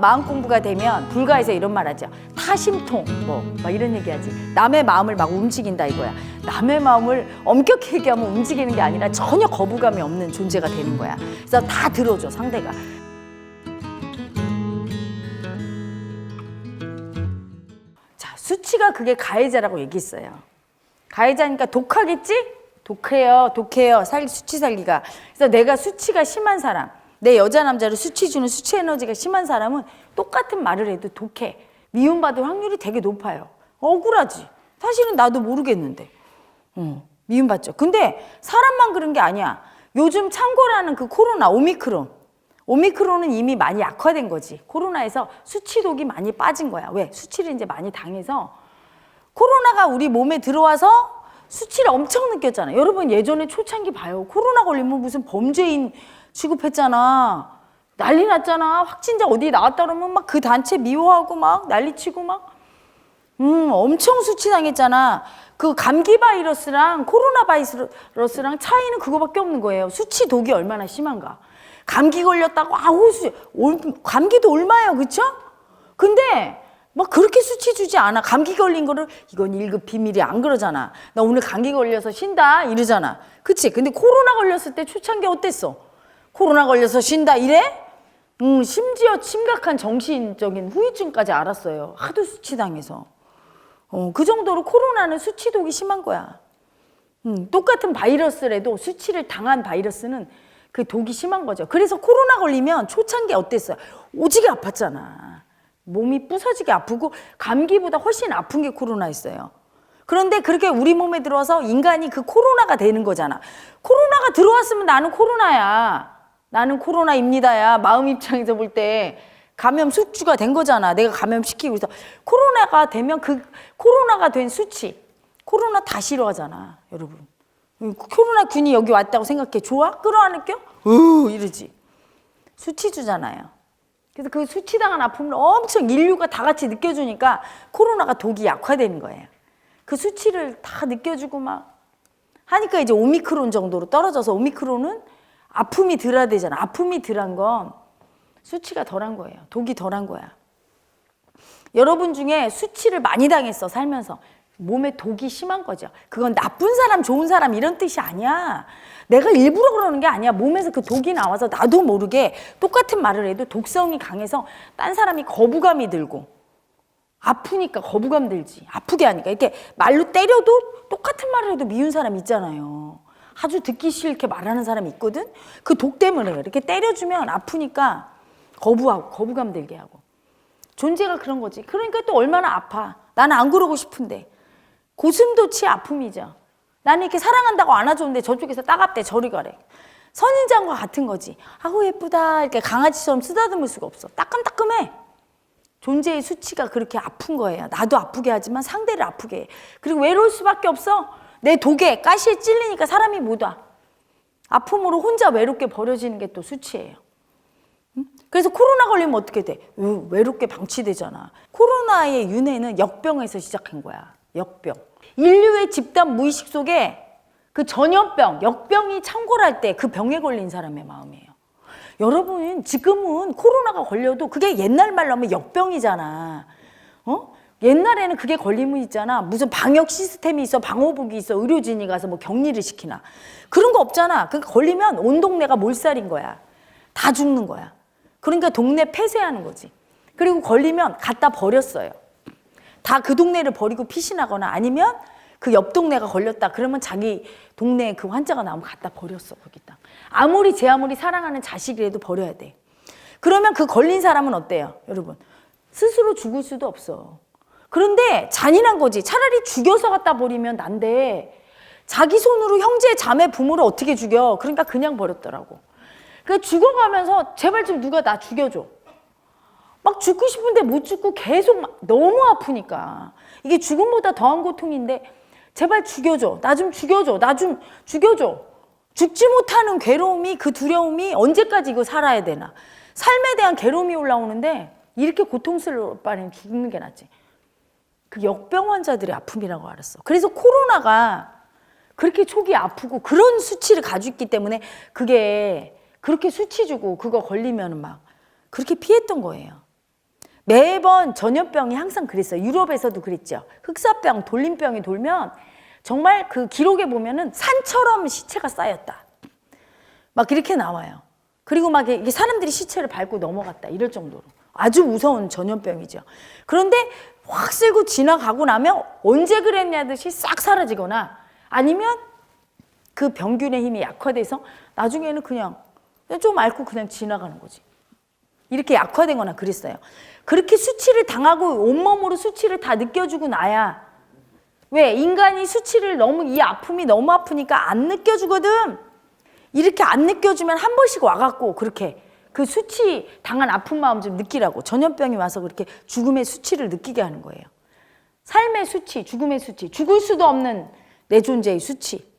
마음 공부가 되면 불가에서 이런 말 하죠. 타심통 뭐 막 이런 얘기하지. 남의 마음을 막 움직인다 이거야. 남의 마음을 엄격히 얘기하면 움직이는 게 아니라 전혀 거부감이 없는 존재가 되는 거야. 그래서 다 들어줘 상대가. 자 수치가 그게 가해자라고 얘기했어요. 가해자니까 독하겠지? 독해요, 독해요. 살 수치 살기가. 그래서 내가 수치가 심한 사람, 내 여자 남자를 수치 주는 수치 에너지가 심한 사람은 똑같은 말을 해도 독해. 미움받을 확률이 되게 높아요. 억울하지. 사실은 나도 모르겠는데. 어, 미움받죠. 근데 사람만 그런 게 아니야. 요즘 창고라는 그 코로나 오미크론. 오미크론은 이미 많이 약화된 거지. 코로나에서 수치독이 많이 빠진 거야. 왜? 수치를 이제 많이 당해서 코로나가 우리 몸에 들어와서 수치를 엄청 느꼈잖아요. 여러분 예전에 초창기 봐요. 코로나 걸리면 무슨 범죄인 취급했잖아. 난리 났잖아. 확진자 어디 나왔다 그러면 막 그 단체 미워하고 막 난리치고 막 음, 엄청 수치당했잖아. 그 감기 바이러스랑 코로나 바이러스랑 차이는 그거밖에 없는 거예요. 수치 독이 얼마나 심한가. 감기 걸렸다고 아우 수 올, 감기도 얼마예요, 그쵸? 근데 막 그렇게 수치 주지 않아. 감기 걸린 거를 이건 1급 비밀이 안 그러잖아. 나 오늘 감기 걸려서 쉰다 이러잖아. 그치? 근데 코로나 걸렸을 때 초창기 어땠어? 코로나 걸려서 쉰다 이래? 음, 심지어 심각한 정신적인 후유증까지 알았어요. 하도 수치당해서. 어, 그 정도로 코로나는 수치독이 심한 거야. 음, 똑같은 바이러스라도 수치를 당한 바이러스는 그 독이 심한 거죠. 그래서 코로나 걸리면 초창기 어땠어요? 오지게 아팠잖아. 몸이 부서지게 아프고 감기보다 훨씬 아픈 게 코로나였어요. 그런데 그렇게 우리 몸에 들어와서 인간이 그 코로나가 되는 거잖아. 코로나가 들어왔으면 나는 코로나야. 나는 코로나입니다야. 마음 입장에서 볼 때 감염 숙주가 된 거잖아. 내가 감염시키고 있어. 코로나가 되면 그 코로나가 된 수치. 코로나 다 싫어하잖아, 여러분. 코로나 균이 여기 왔다고 생각해. 좋아? 끌어안을게요? 으 이러지. 수치주잖아요. 그래서 그 수치당한 아픔을 엄청 인류가 다 같이 느껴주니까 코로나가 독이 약화되는 거예요. 그 수치를 다 느껴주고 막 하니까 이제 오미크론 정도로 떨어져서 오미크론은 아픔이 덜해야 되잖아. 아픔이 덜한 건 수치가 덜한 거예요. 독이 덜한 거야. 여러분 중에 수치를 많이 당했어, 살면서. 몸에 독이 심한 거죠. 그건 나쁜 사람, 좋은 사람 이런 뜻이 아니야. 내가 일부러 그러는 게 아니야. 몸에서 그 독이 나와서 나도 모르게 똑같은 말을 해도 독성이 강해서 딴 사람이 거부감이 들고 아프니까 거부감 들지. 아프게 하니까. 이렇게 말로 때려도 똑같은 말을 해도 미운 사람 있잖아요. 아주 듣기 싫게 말하는 사람이 있거든? 그 독 때문에 이렇게 때려주면 아프니까 거부하고, 거부감 들게 하고. 존재가 그런 거지. 그러니까 또 얼마나 아파. 나는 안 그러고 싶은데. 고슴도치 아픔이죠. 나는 이렇게 사랑한다고 안아줬는데 저쪽에서 따갑대 저리 가래. 선인장과 같은 거지. 아우 예쁘다 이렇게 강아지처럼 쓰다듬을 수가 없어. 따끔따끔해. 존재의 수치가 그렇게 아픈 거예요. 나도 아프게 하지만 상대를 아프게 해. 그리고 외로울 수밖에 없어. 내 독에 가시에 찔리니까 사람이 못 와. 아픔으로 혼자 외롭게 버려지는 게 또 수치예요. 응? 그래서 코로나 걸리면 어떻게 돼? 으, 외롭게 방치되잖아. 코로나의 윤회는 역병에서 시작한 거야. 역병. 인류의 집단 무의식 속에 그 전염병, 역병이 창궐할 때 그 병에 걸린 사람의 마음이에요. 여러분, 지금은 코로나가 걸려도 그게 옛날 말로 하면 역병이잖아. 어? 옛날에는 그게 걸리면 있잖아. 무슨 방역 시스템이 있어, 방호복이 있어, 의료진이 가서 뭐 격리를 시키나. 그런 거 없잖아. 그 걸리면 온 동네가 몰살인 거야. 다 죽는 거야. 그러니까 동네 폐쇄하는 거지. 그리고 걸리면 갖다 버렸어요. 다 그 동네를 버리고 피신하거나 아니면 그 옆 동네가 걸렸다. 그러면 자기 동네에 그 환자가 나오면 갖다 버렸어, 거기다. 아무리 제 아무리 사랑하는 자식이라도 버려야 돼. 그러면 그 걸린 사람은 어때요, 여러분? 스스로 죽을 수도 없어. 그런데 잔인한 거지. 차라리 죽여서 갖다 버리면 난데 자기 손으로 형제, 자매, 부모를 어떻게 죽여? 그러니까 그냥 버렸더라고. 그 죽어가면서 제발 좀 누가 나 죽여줘. 막 죽고 싶은데 못 죽고 계속 막 너무 아프니까 이게 죽음보다 더한 고통인데 제발 죽여줘. 나 좀 죽여줘. 나 좀 죽여줘. 죽지 못하는 괴로움이 그 두려움이 언제까지 이거 살아야 되나. 삶에 대한 괴로움이 올라오는데 이렇게 고통스러울 바에는 죽는 게 낫지. 그 역병 환자들의 아픔이라고 알았어. 그래서 코로나가 그렇게 초기에 아프고 그런 수치를 가지고 있기 때문에 그게 그렇게 수치 주고 그거 걸리면은 막 그렇게 피했던 거예요. 매번 전염병이 항상 그랬어요. 유럽에서도 그랬죠. 흑사병, 돌림병이 돌면 정말 그 기록에 보면은 산처럼 시체가 쌓였다. 막 이렇게 나와요. 그리고 막 이게 사람들이 시체를 밟고 넘어갔다. 이럴 정도로. 아주 무서운 전염병이죠. 그런데 확 쓸고 지나가고 나면 언제 그랬냐듯이 싹 사라지거나 아니면 그 병균의 힘이 약화돼서 나중에는 그냥 좀 앓고 그냥 지나가는 거지. 이렇게 약화되거나 그랬어요. 그렇게 수치를 당하고 온몸으로 수치를 다 느껴주고 나야 왜 인간이 수치를 너무 이 아픔이 너무 아프니까 안 느껴주거든. 이렇게 안 느껴주면 한 번씩 와갖고 그렇게 그 수치 당한 아픈 마음 좀 느끼라고 전염병이 와서 그렇게 죽음의 수치를 느끼게 하는 거예요. 삶의 수치, 죽음의 수치, 죽을 수도 없는 내 존재의 수치.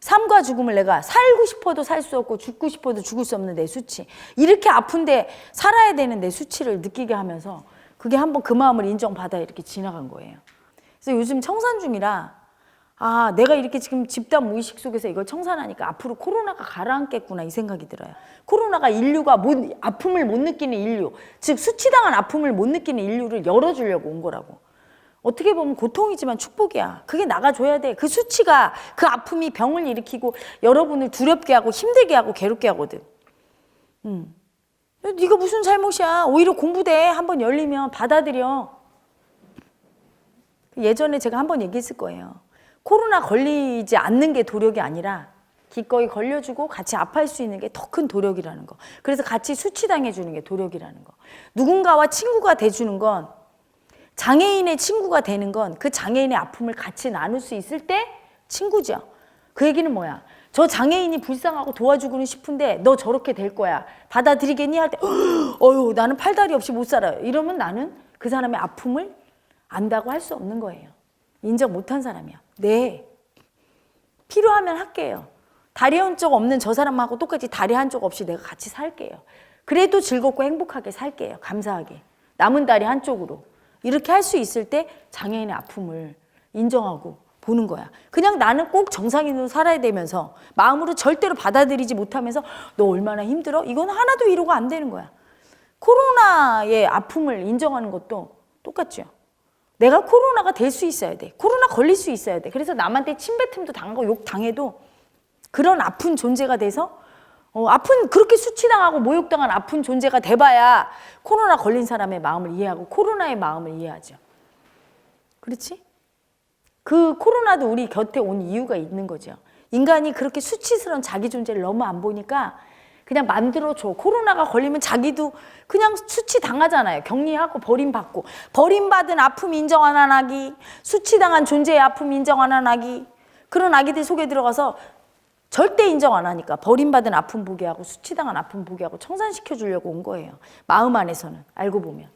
삶과 죽음을 내가 살고 싶어도 살 수 없고 죽고 싶어도 죽을 수 없는 내 수치. 이렇게 아픈데 살아야 되는 내 수치를 느끼게 하면서 그게 한번 그 마음을 인정받아 이렇게 지나간 거예요. 그래서 요즘 청산 중이라 아, 내가 이렇게 지금 집단 무의식 속에서 이걸 청산하니까 앞으로 코로나가 가라앉겠구나 이 생각이 들어요. 코로나가 인류가 못, 아픔을 못 느끼는 인류, 즉 수치당한 아픔을 못 느끼는 인류를 열어주려고 온 거라고. 어떻게 보면 고통이지만 축복이야. 그게 나가줘야 돼. 그 수치가 그 아픔이 병을 일으키고 여러분을 두렵게 하고 힘들게 하고 괴롭게 하거든. 음. 네가 무슨 잘못이야? 오히려 공부돼. 한번 열리면 받아들여. 예전에 제가 한번 얘기했을 거예요. 코로나 걸리지 않는 게 도력이 아니라 기꺼이 걸려주고 같이 아파할 수 있는 게 더 큰 도력이라는 거. 그래서 같이 수치당해 주는 게 도력이라는 거. 누군가와 친구가 돼주는 건 장애인의 친구가 되는 건 그 장애인의 아픔을 같이 나눌 수 있을 때 친구죠. 그 얘기는 뭐야? 저 장애인이 불쌍하고 도와주고는 싶은데 너 저렇게 될 거야. 받아들이겠니? 할 때, 어휴, 나는 팔다리 없이 못 살아요. 이러면 나는 그 사람의 아픔을 안다고 할 수 없는 거예요. 인정 못한 사람이야. 네. 필요하면 할게요. 다리 한쪽 없는 저 사람하고 똑같이 다리 한쪽 없이 내가 같이 살게요. 그래도 즐겁고 행복하게 살게요. 감사하게. 남은 다리 한쪽으로. 이렇게 할 수 있을 때 장애인의 아픔을 인정하고 보는 거야. 그냥 나는 꼭 정상인으로 살아야 되면서 마음으로 절대로 받아들이지 못하면서 너 얼마나 힘들어? 이건 하나도 위로가 안 되는 거야. 코로나의 아픔을 인정하는 것도 똑같죠. 내가 코로나가 될 수 있어야 돼. 코로나 걸릴 수 있어야 돼. 그래서 남한테 침뱉음도 당하고 욕 당해도 그런 아픈 존재가 돼서 어, 아픈 그렇게 수치당하고 모욕당한 아픈 존재가 돼봐야 코로나 걸린 사람의 마음을 이해하고 코로나의 마음을 이해하죠. 그렇지? 그 코로나도 우리 곁에 온 이유가 있는 거죠. 인간이 그렇게 수치스러운 자기 존재를 너무 안 보니까 그냥 만들어줘. 코로나가 걸리면 자기도 그냥 수치 당하잖아요. 격리하고 버림받고. 버림받은 아픔 인정 안 하기, 수치당한 존재의 아픔 인정 안 하기. 그런 아기들 속에 들어가서 절대 인정 안 하니까 버림받은 아픔 보게 하고 수치당한 아픔 보게 하고 청산시켜 주려고 온 거예요. 마음 안에서는 알고 보면.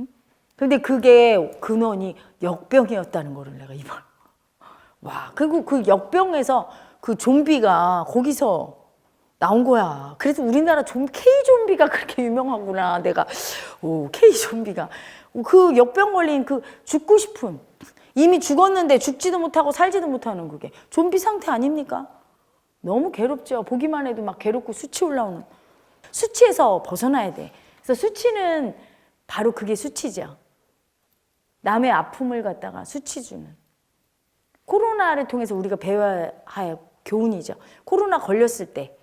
응? 근데 그게 근원이 역병이었다는 거를 내가 이번 와 그리고 그 역병에서 그 좀비가 거기서 나온 거야. 그래서 우리나라 좀 K 좀비가 그렇게 유명하구나. 내가 오 K 좀비가 그 역병 걸린 그 죽고 싶은 이미 죽었는데 죽지도 못하고 살지도 못하는 그게 좀비 상태 아닙니까? 너무 괴롭죠. 보기만 해도 막 괴롭고 수치 올라오는 수치에서 벗어나야 돼. 그래서 수치는 바로 그게 수치죠. 남의 아픔을 갖다가 수치 주는 코로나를 통해서 우리가 배워야 할 교훈이죠. 코로나 걸렸을 때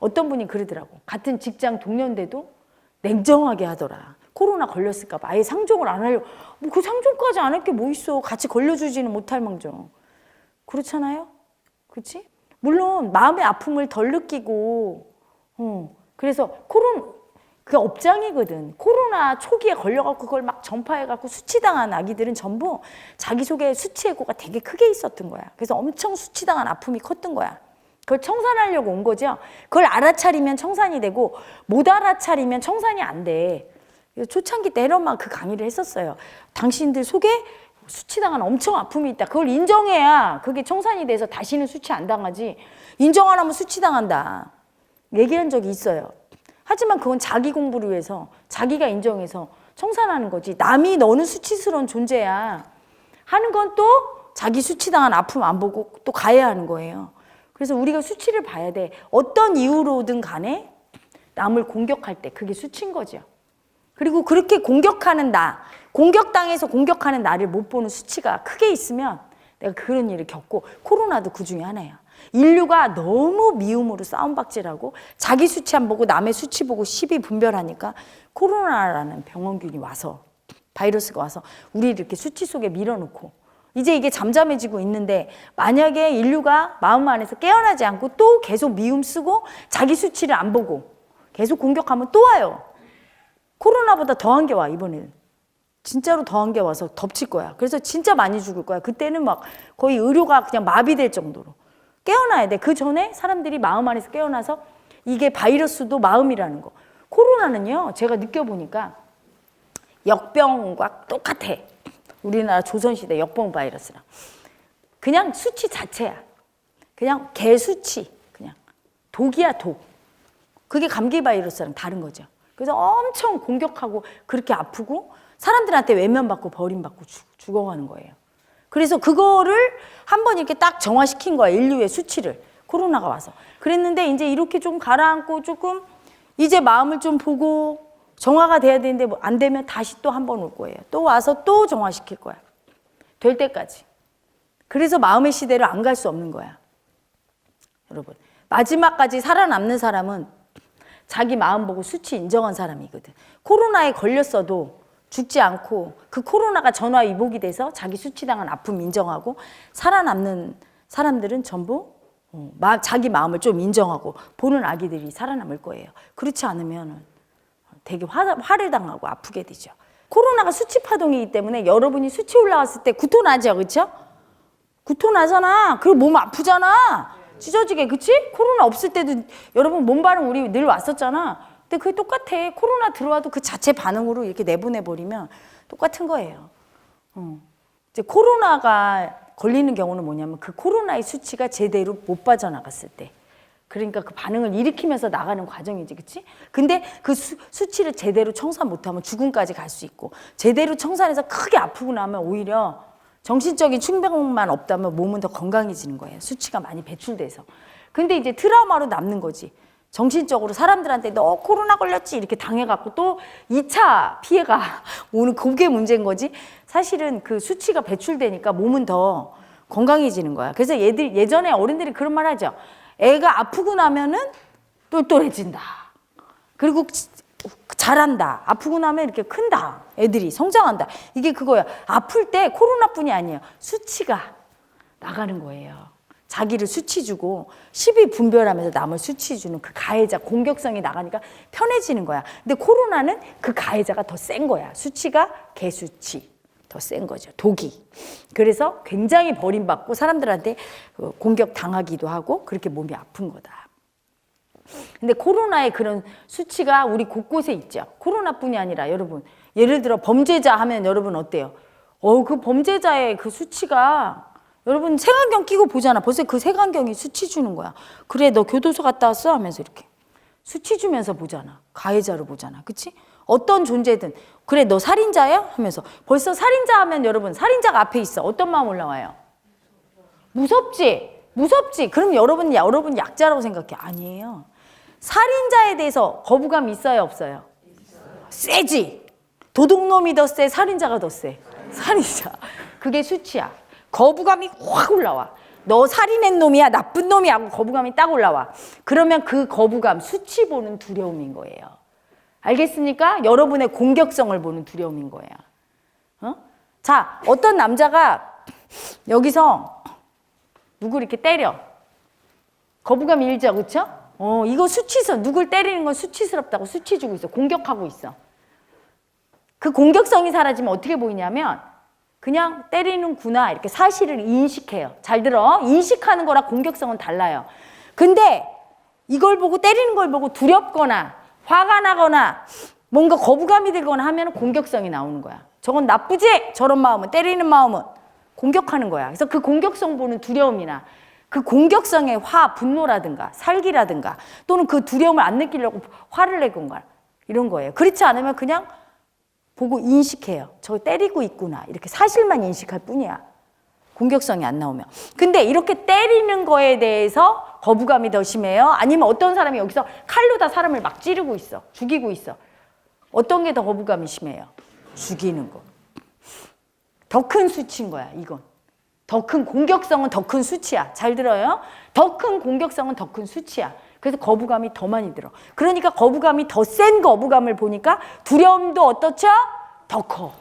어떤 분이 그러더라고. 같은 직장 동료인데도 냉정하게 하더라. 코로나 걸렸을까 봐 아예 상종을 안 하려고. 뭐 그 상종까지 안 할 게 뭐 있어. 같이 걸려주지는 못할 망정. 그렇잖아요? 그렇지? 물론 마음의 아픔을 덜 느끼고, 어, 그래서 코로나, 그게 업장이거든. 코로나 초기에 걸려갖고 그걸 막 전파해갖고 수치당한 아기들은 전부 자기 속에 수치해고가 되게 크게 있었던 거야. 그래서 엄청 수치당한 아픔이 컸던 거야. 그걸 청산하려고 온 거죠. 그걸 알아차리면 청산이 되고 못 알아차리면 청산이 안 돼. 초창기 때 헤런만 그 강의를 했었어요. 당신들 속에 수치당한 엄청 아픔이 있다. 그걸 인정해야 그게 청산이 돼서 다시는 수치 안 당하지. 인정 안 하면 수치당한다. 얘기한 적이 있어요. 하지만 그건 자기 공부를 위해서 자기가 인정해서 청산하는 거지. 남이 너는 수치스러운 존재야. 하는 건 또 자기 수치당한 아픔 안 보고 또 가야 하는 거예요. 그래서 우리가 수치를 봐야 돼. 어떤 이유로든 간에 남을 공격할 때 그게 수치인 거죠. 그리고 그렇게 공격하는 나, 공격당해서 공격하는 나를 못 보는 수치가 크게 있으면 내가 그런 일을 겪고 코로나도 그 중에 하나야. 인류가 너무 미움으로 싸움박질하고 자기 수치 안 보고 남의 수치 보고 시비 분별하니까 코로나라는 병원균이 와서 바이러스가 와서 우리 이렇게 수치 속에 밀어놓고 이제 이게 잠잠해지고 있는데 만약에 인류가 마음 안에서 깨어나지 않고 또 계속 미움 쓰고 자기 수치를 안 보고 계속 공격하면 또 와요. 코로나보다 더한 게 와 이번에는. 진짜로 더한 게 와서 덮칠 거야. 그래서 진짜 많이 죽을 거야. 그때는 막 거의 의료가 그냥 마비될 정도로 깨어나야 돼. 그 전에 사람들이 마음 안에서 깨어나서 이게 바이러스도 마음이라는 거. 코로나는요, 제가 느껴보니까 역병과 똑같아. 우리나라 조선시대 역병 바이러스랑. 그냥 수치 자체야. 그냥 개수치. 그냥 독이야, 독. 그게 감기 바이러스랑 다른 거죠. 그래서 엄청 공격하고 그렇게 아프고 사람들한테 외면받고 버림받고 죽, 죽어가는 거예요. 그래서 그거를 한 번 이렇게 딱 정화시킨 거야. 인류의 수치를. 코로나가 와서. 그랬는데 이제 이렇게 좀 가라앉고 조금 이제 마음을 좀 보고 정화가 돼야 되는데 뭐 안 되면 다시 또 한 번 올 거예요. 또 와서 또 정화시킬 거야. 될 때까지. 그래서 마음의 시대를 안 갈 수 없는 거야. 여러분. 마지막까지 살아남는 사람은 자기 마음 보고 수치 인정한 사람이거든. 코로나에 걸렸어도 죽지 않고 그 코로나가 전화 위복이 돼서 자기 수치당한 아픔 인정하고 살아남는 사람들은 전부 어, 마- 자기 마음을 좀 인정하고 보는 아기들이 살아남을 거예요. 그렇지 않으면 되게 화, 화를 당하고 아프게 되죠. 코로나가 수치 파동이기 때문에 여러분이 수치 올라왔을 때 구토 나죠, 그렇죠? 구토 나잖아. 그리고 몸 아프잖아. 찢어지게, 그치? 코로나 없을 때도 여러분 몸 반응 우리 늘 왔었잖아. 근데 그게 똑같아. 코로나 들어와도 그 자체 반응으로 이렇게 내보내버리면 똑같은 거예요. 어. 이제 코로나가 걸리는 경우는 뭐냐면 그 코로나의 수치가 제대로 못 빠져나갔을 때. 그러니까 그 반응을 일으키면서 나가는 과정이지, 그치? 근데 그 수, 수치를 제대로 청산 못하면 죽음까지 갈 수 있고, 제대로 청산해서 크게 아프고 나면 오히려 정신적인 충격만 없다면 몸은 더 건강해지는 거예요. 수치가 많이 배출돼서. 근데 이제 트라우마로 남는 거지. 정신적으로 사람들한테 너 코로나 걸렸지 이렇게 당해갖고 또 2차 피해가 오는 그게 문제인 거지. 사실은 그 수치가 배출되니까 몸은 더 건강해지는 거야. 그래서 얘들 예전에 어른들이 그런 말 하죠. 애가 아프고 나면은 똘똘해진다. 그리고 잘한다. 아프고 나면 이렇게 큰다. 애들이 성장한다. 이게 그거야. 아플 때 코로나뿐이 아니에요. 수치가 나가는 거예요. 자기를 수치 주고 시비 분별하면서 남을 수치 주는 그 가해자 공격성이 나가니까 편해지는 거야. 근데 코로나는 그 가해자가 더 센 거야. 수치가 개수치. 더 센 거죠. 독이. 그래서 굉장히 버림받고 사람들한테 그 공격 당하기도 하고 그렇게 몸이 아픈 거다. 근데 코로나의 그런 수치가 우리 곳곳에 있죠. 코로나뿐이 아니라 여러분 예를 들어 범죄자 하면 여러분 어때요? 어 그 범죄자의 그 수치가 여러분 색안경 끼고 보잖아. 벌써 그 색안경이 수치 주는 거야. 그래 너 교도소 갔다 왔어 하면서 이렇게 수치 주면서 보잖아. 가해자로 보잖아. 그치? 어떤 존재든 그래 너 살인자야 하면서 벌써 살인자 하면 여러분 살인자가 앞에 있어. 어떤 마음 올라와요? 무섭지? 무섭지? 그럼 여러분, 여러분 약자라고 생각해. 아니에요. 살인자에 대해서 거부감 있어요, 없어요? 세지? 도둑놈이 더 세, 살인자가 더 세. 살인자. 그게 수치야. 거부감이 확 올라와. 너 살인한 놈이야, 나쁜 놈이야 하고 거부감이 딱 올라와. 그러면 그 거부감, 수치 보는 두려움인 거예요. 알겠습니까? 여러분의 공격성을 보는 두려움인 거예요. 어? 자, 어떤 남자가 여기서 누구 이렇게 때려. 거부감 일죠, 그쵸? 어, 이거 수치스, 누굴 때리는 건 수치스럽다고 수치 주고 있어. 공격하고 있어. 그 공격성이 사라지면 어떻게 보이냐면 그냥 때리는구나 이렇게 사실을 인식해요. 잘 들어. 인식하는 거랑 공격성은 달라요. 근데 이걸 보고 때리는 걸 보고 두렵거나 화가 나거나 뭔가 거부감이 들거나 하면 공격성이 나오는 거야. 저건 나쁘지? 저런 마음은 때리는 마음은 공격하는 거야. 그래서 그 공격성 보는 두려움이나 그 공격성의 화, 분노라든가 살기라든가 또는 그 두려움을 안 느끼려고 화를 내건가 이런 거예요. 그렇지 않으면 그냥 보고 인식해요. 저 때리고 있구나. 이렇게 사실만 인식할 뿐이야. 공격성이 안 나오면. 근데 이렇게 때리는 거에 대해서 거부감이 더 심해요? 아니면 어떤 사람이 여기서 칼로 다 사람을 막 찌르고 있어. 죽이고 있어. 어떤 게 더 거부감이 심해요? 죽이는 거. 더 큰 수치인 거야, 이건. 더 큰 공격성은 더 큰 수치야. 잘 들어요? 더 큰 공격성은 더 큰 수치야. 그래서 거부감이 더 많이 들어. 그러니까 거부감이 더 센 거부감을 보니까 두려움도 어떻죠? 더 커.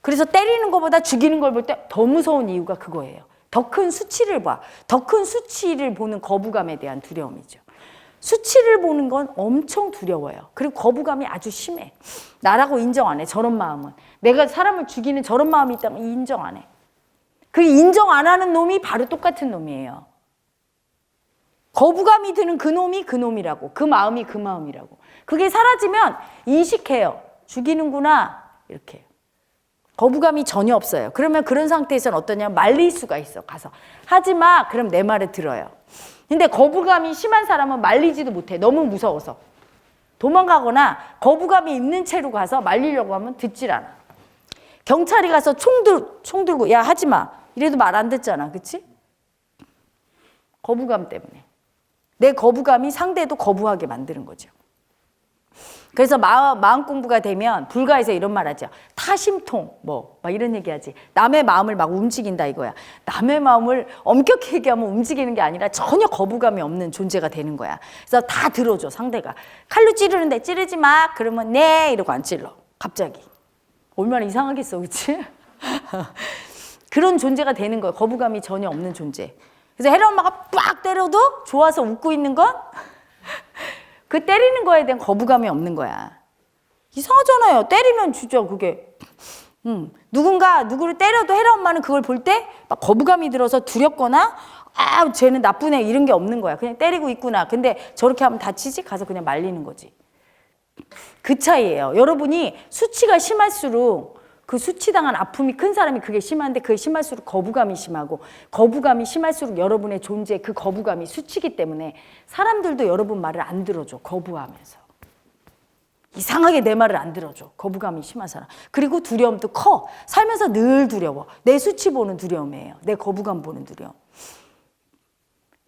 그래서 때리는 것보다 죽이는 걸 볼 때 더 무서운 이유가 그거예요. 더 큰 수치를 봐. 더 큰 수치를 보는 거부감에 대한 두려움이죠. 수치를 보는 건 엄청 두려워요. 그리고 거부감이 아주 심해. 나라고 인정 안 해. 저런 마음은. 내가 사람을 죽이는 저런 마음이 있다면 인정 안 해. 그 인정 안 하는 놈이 바로 똑같은 놈이에요. 거부감이 드는 그 놈이 그 놈이라고. 그 마음이 그 마음이라고. 그게 사라지면 인식해요. 죽이는구나. 이렇게. 거부감이 전혀 없어요. 그러면 그런 상태에서는 어떠냐? 말릴 수가 있어. 가서. 하지 마. 그럼 내 말을 들어요. 근데 거부감이 심한 사람은 말리지도 못해. 너무 무서워서. 도망가거나 거부감이 있는 채로 가서 말리려고 하면 듣질 않아. 경찰이 가서 총, 들, 총 들고 야 하지 마. 이래도 말 안 듣잖아. 그치? 거부감 때문에. 내 거부감이 상대도 거부하게 만드는 거죠. 그래서 마음, 마음 공부가 되면 불가에서 이런 말 하죠. 타심통, 뭐, 막 이런 얘기 하지. 남의 마음을 막 움직인다 이거야. 남의 마음을 엄격히 얘기하면 움직이는 게 아니라 전혀 거부감이 없는 존재가 되는 거야. 그래서 다 들어줘, 상대가. 칼로 찌르는데 찌르지 마. 그러면 네. 이러고 안 찔러. 갑자기. 얼마나 이상하겠어, 그치? 그런 존재가 되는 거예요. 거부감이 전혀 없는 존재. 그래서 혜라 엄마가 빡 때려도 좋아서 웃고 있는 건 그 때리는 거에 대한 거부감이 없는 거야. 이상하잖아요. 때리면 주죠, 그게. 음, 누군가 누구를 때려도 혜라 엄마는 그걸 볼 때 막 거부감이 들어서 두렵거나 아, 쟤는 나쁜 애 이런 게 없는 거야. 그냥 때리고 있구나. 근데 저렇게 하면 다치지? 가서 그냥 말리는 거지. 그 차이예요. 여러분이 수치가 심할수록 그 수치당한 아픔이 큰 사람이 그게 심한데 그게 심할수록 거부감이 심하고 거부감이 심할수록 여러분의 존재 그 거부감이 수치기 때문에 사람들도 여러분 말을 안 들어줘 거부하면서. 이상하게 내 말을 안 들어줘 거부감이 심한 사람. 그리고 두려움도 커. 살면서 늘 두려워. 내 수치 보는 두려움이에요. 내 거부감 보는 두려움.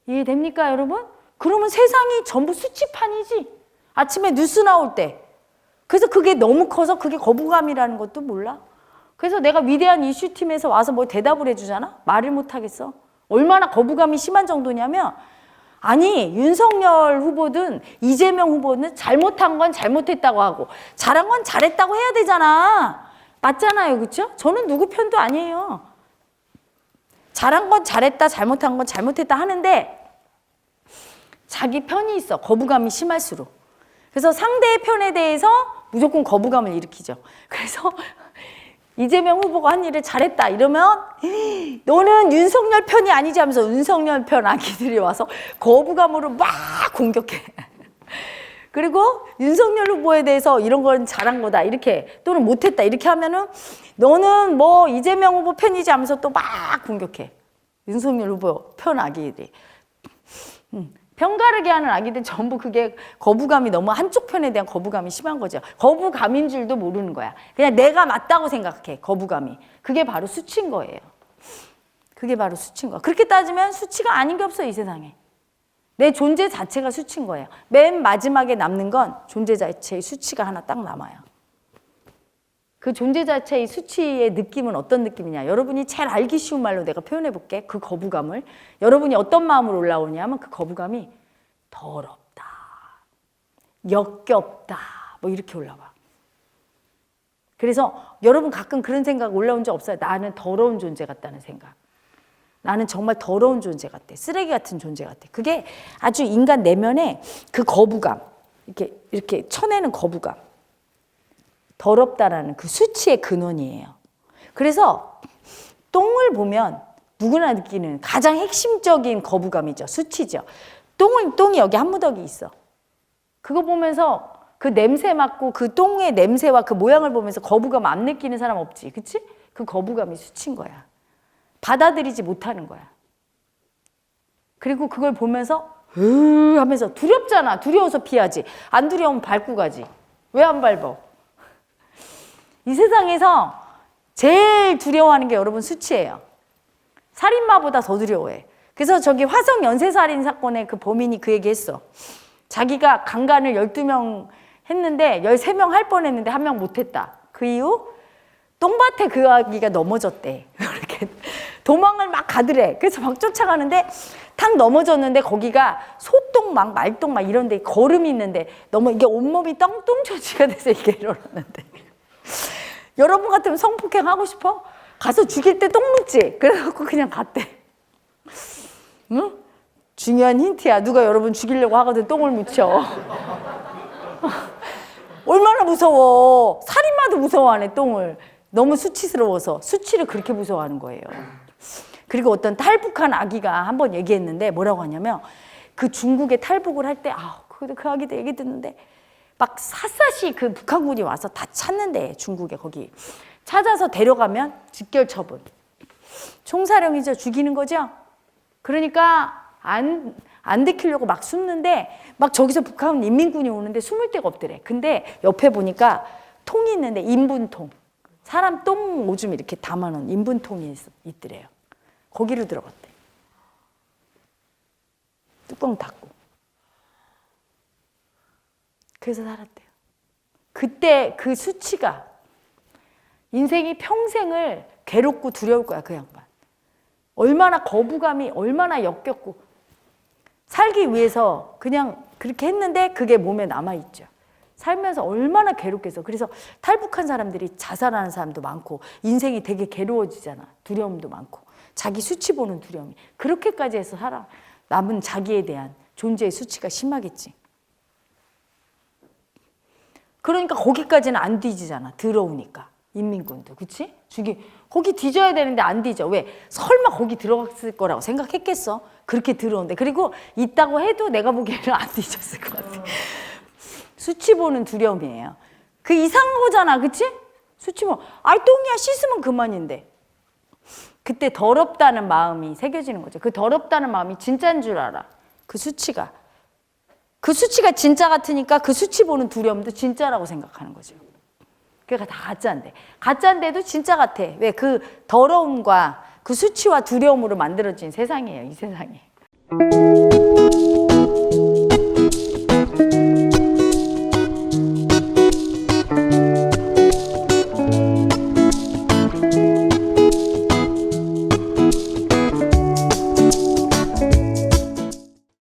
이해됩니까 여러분? 그러면 세상이 전부 수치판이지. 아침에 뉴스 나올 때. 그래서 그게 너무 커서 그게 거부감이라는 것도 몰라 그래서 내가 위대한 이슈팀에서 와서 뭐 대답을 해주잖아? 말을 못하겠어. 얼마나 거부감이 심한 정도냐면, 아니, 윤석열 후보든 이재명 후보는 잘못한 건 잘못했다고 하고, 잘한 건 잘했다고 해야 되잖아. 맞잖아요. 그쵸? 저는 누구 편도 아니에요. 잘한 건 잘했다, 잘못한 건 잘못했다 하는데, 자기 편이 있어. 거부감이 심할수록. 그래서 상대의 편에 대해서 무조건 거부감을 일으키죠. 그래서 이재명 후보가 한 일을 잘했다 이러면 너는 윤석열 편이 아니지 하면서 윤석열 편 아기들이 와서 거부감으로 막 공격해. 그리고 윤석열 후보에 대해서 이런 건 잘한 거다 이렇게 또는 못했다 이렇게 하면은 너는 뭐 이재명 후보 편이지 하면서 또 막 공격해. 윤석열 후보 편 아기들이. 음. 편가르게 하는 아기들 전부 그게 거부감이 너무 한쪽 편에 대한 거부감이 심한 거죠. 거부감인 줄도 모르는 거야. 그냥 내가 맞다고 생각해. 거부감이. 그게 바로 수치인 거예요. 그게 바로 수치인 거야. 그렇게 따지면 수치가 아닌 게 없어 이 세상에. 내 존재 자체가 수치인 거예요. 맨 마지막에 남는 건 존재 자체의 수치가 하나 딱 남아요. 그 존재 자체의 수치의 느낌은 어떤 느낌이냐? 여러분이 제일 알기 쉬운 말로 내가 표현해 볼게. 그 거부감을. 여러분이 어떤 마음으로 올라오냐면 그 거부감이 더럽다. 역겹다. 뭐 이렇게 올라와. 그래서 여러분 가끔 그런 생각 올라온 적 없어요? 나는 더러운 존재 같다는 생각. 나는 정말 더러운 존재 같아. 쓰레기 같은 존재 같아. 그게 아주 인간 내면의 그 거부감. 이렇게, 이렇게 쳐내는 거부감. 더럽다라는 그 수치의 근원이에요. 그래서 똥을 보면 누구나 느끼는 가장 핵심적인 거부감이죠. 수치죠. 똥을, 똥이 여기 한 무더기 있어. 그거 보면서 그 냄새 맡고 그 똥의 냄새와 그 모양을 보면서 거부감 안 느끼는 사람 없지. 그치? 그 거부감이 수치인 거야. 받아들이지 못하는 거야. 그리고 그걸 보면서 으 하면서 두렵잖아. 두려워서 피하지. 안 두려우면 밟고 가지. 왜 안 밟어? 이 세상에서 제일 두려워하는 게 여러분 수치예요. 살인마보다 더 두려워해. 그래서 저기 화성 연쇄살인 사건의 그 범인이 그 얘기 했어. 자기가 강간을 12명 했는데 13명 할 뻔했는데 한 명 못했다. 그 이후 똥밭에 그 아기가 넘어졌대. 이렇게 도망을 막 가더래. 그래서 막 쫓아가는데 탁 넘어졌는데 거기가 소똥 막 말똥 막 이런 데 걸음이 있는데 너무 이게 온몸이 똥똥조지가 돼서 이게 일어났는데 여러분 같으면 성폭행 하고 싶어? 가서 죽일 때 똥 묻지? 그래갖고 그냥 갔대. 응? 중요한 힌트야. 누가 여러분 죽이려고 하거든 똥을 묻혀. 얼마나 무서워. 살인마도 무서워하네, 똥을. 너무 수치스러워서. 수치를 그렇게 무서워하는 거예요. 그리고 어떤 탈북한 아기가 한 번 얘기했는데 뭐라고 하냐면 그 중국에 탈북을 할 때, 아, 그, 그 아기도 얘기 듣는데 막 샅샅이 그 북한군이 와서 다 찾는데 중국에 거기. 찾아서 데려가면 직결 처분. 총사령이죠. 죽이는 거죠. 그러니까 안, 안 들키려고 막 숨는데 막 저기서 북한 인민군이 오는데 숨을 데가 없더래. 근데 옆에 보니까 통이 있는데 인분통. 사람 똥 오줌 이렇게 담아놓은 인분통이 있, 있더래요. 거기로 들어갔대. 뚜껑 닫고. 그래서 살았대요. 그때 그 수치가 인생이 평생을 괴롭고 두려울 거야, 그 양반. 얼마나 거부감이 얼마나 역겹고 살기 위해서 그냥 그렇게 했는데 그게 몸에 남아 있죠. 살면서 얼마나 괴롭겠어. 그래서 탈북한 사람들이 자살하는 사람도 많고 인생이 되게 괴로워지잖아. 두려움도 많고 자기 수치 보는 두려움이 그렇게까지 해서 살아 남은 자기에 대한 존재의 수치가 심하겠지. 그러니까 거기까지는 안 뒤지잖아. 들어오니까. 인민군도. 그치? 죽이, 거기 뒤져야 되는데 안 뒤져. 왜? 설마 거기 들어갔을 거라고 생각했겠어? 그렇게 들어온대. 그리고 있다고 해도 내가 보기에는 안 뒤졌을 것 같아. 수치 보는 두려움이에요. 그 이상한 거잖아. 그치? 수치 보 아이, 똥이야. 씻으면 그만인데. 그때 더럽다는 마음이 새겨지는 거죠. 그 더럽다는 마음이 진짜인 줄 알아. 그 수치가. 그 수치가 진짜 같으니까 그 수치 보는 두려움도 진짜라고 생각하는 거죠. 그러니까 다 가짜인데. 가짜인데도 진짜 같아. 왜? 그 더러움과 그 수치와 두려움으로 만들어진 세상이에요. 이 세상이.